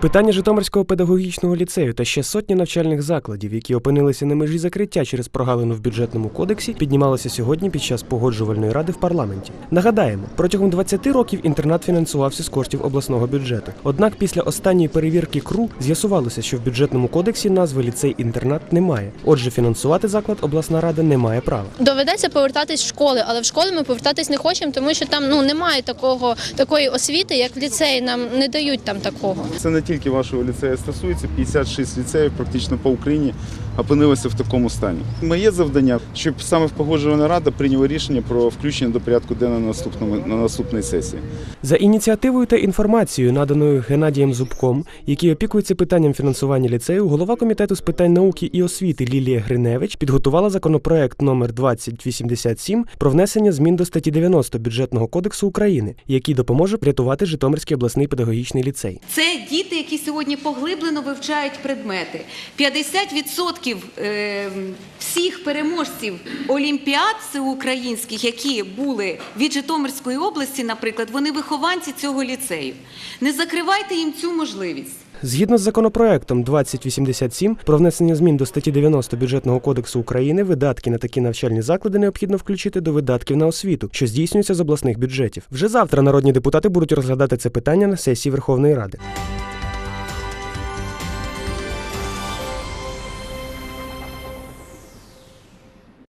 Питання Житомирського педагогічного ліцею та ще сотні навчальних закладів, які опинилися на межі закриття через прогалину в бюджетному кодексі, піднімалося сьогодні під час погоджувальної ради в парламенті. Нагадаємо, протягом 20 років інтернат фінансувався з коштів обласного бюджету. Однак після останньої перевірки КРУ з'ясувалося, що в бюджетному кодексі назви ліцей-інтернат немає. Отже, фінансувати заклад обласна рада не має права. Доведеться повертатись в школи, але в школи ми повертатись не хочемо, тому що там ну немає такого такої освіти, як в ліцеї. Нам не дають там такого. Це не тільки вашого ліцею стосується, 56 ліцеїв практично по Україні опинилися в такому стані. Моє завдання, щоб саме в погоджувальна рада прийняла рішення про включення до порядку денного на наступному на наступній сесії. За ініціативою та інформацією, наданою Геннадієм Зубком, який опікується питанням фінансування ліцею, голова комітету з питань науки і освіти Лілія Гриневич підготувала законопроект номер 2087 про внесення змін до статті 90 бюджетного кодексу України, який допоможе врятувати Житомирський обласний педагогічний ліцей. Це діти, які сьогодні поглиблено вивчають предмети. 50% е, всіх переможців олімпіад всеукраїнських, які були від Житомирської області, наприклад, вони вихованці цього ліцею. Не закривайте їм цю можливість. Згідно з законопроектом 2087 про внесення змін до статті 90 бюджетного кодексу України, видатки на такі навчальні заклади необхідно включити до видатків на освіту, що здійснюються з обласних бюджетів. Вже завтра народні депутати будуть розглядати це питання на сесії Верховної Ради.